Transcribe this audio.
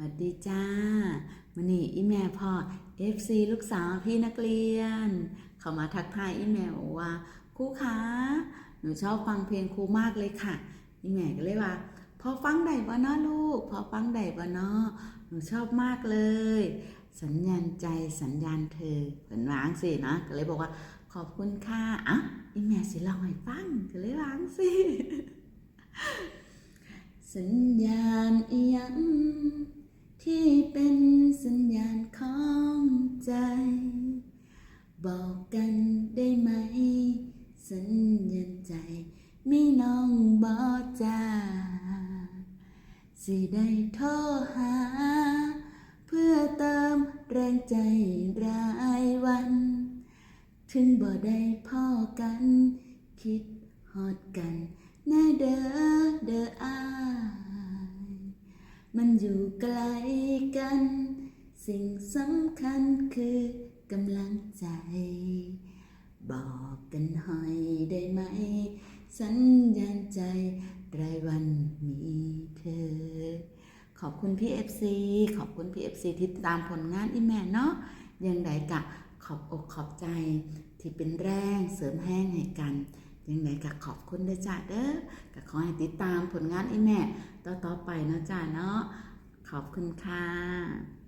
วัสดีจ้ามันนี่อีแม่พ่อ FC ลูกสาวพี่นักเรียน เขามาทักทายอีแม่บอกว่าครูคะหนูชอบฟังเพลงครูมากเลยค่ะ อีแม่ก็เลยว่าพอฟังได้บ่เนาะลูก พอฟังได้บ่เนาะหนูชอบมากเลย สัญญาณใจสัญญาณเธอเหมือนวางสินะก็เลยบอกว่าขอบคุณค่ะอะอีแม่สิลองให้ฟังก็เลยวางสิ สัญญาณอีหยัง ที่เป็นสัญญาณของใจ บอกกันได้ไหม สัญญาณใจ ไมีน้องบอจ้าสิได้โทรหา เพื่อเติมแรงใจรายวัน ถึงบ่ได้พ่อกัน คิดฮอดกันแน่เด้อเด้ออา มันอยู่ไกลกัน สิ่งสำคัญคือกำลังใจ บอกกันหอยได้ไหม สัญญาณใจรายวันมีเธอ ขอบคุณพี่เอฟซีขอบคุณพี่เอฟซีที่ตามผลงานอีแม่เนาะยังไดกะขอบอกขอบใจที่เป็นแรงเสริมแห้งให้กัน ยังไงก็ขอบคุณด้วยจ้าเด้อก็ขอให้ติดตามผลงานไอ้แม่ต่อๆไปนะจ้าเนาะขอบคุณค่ะ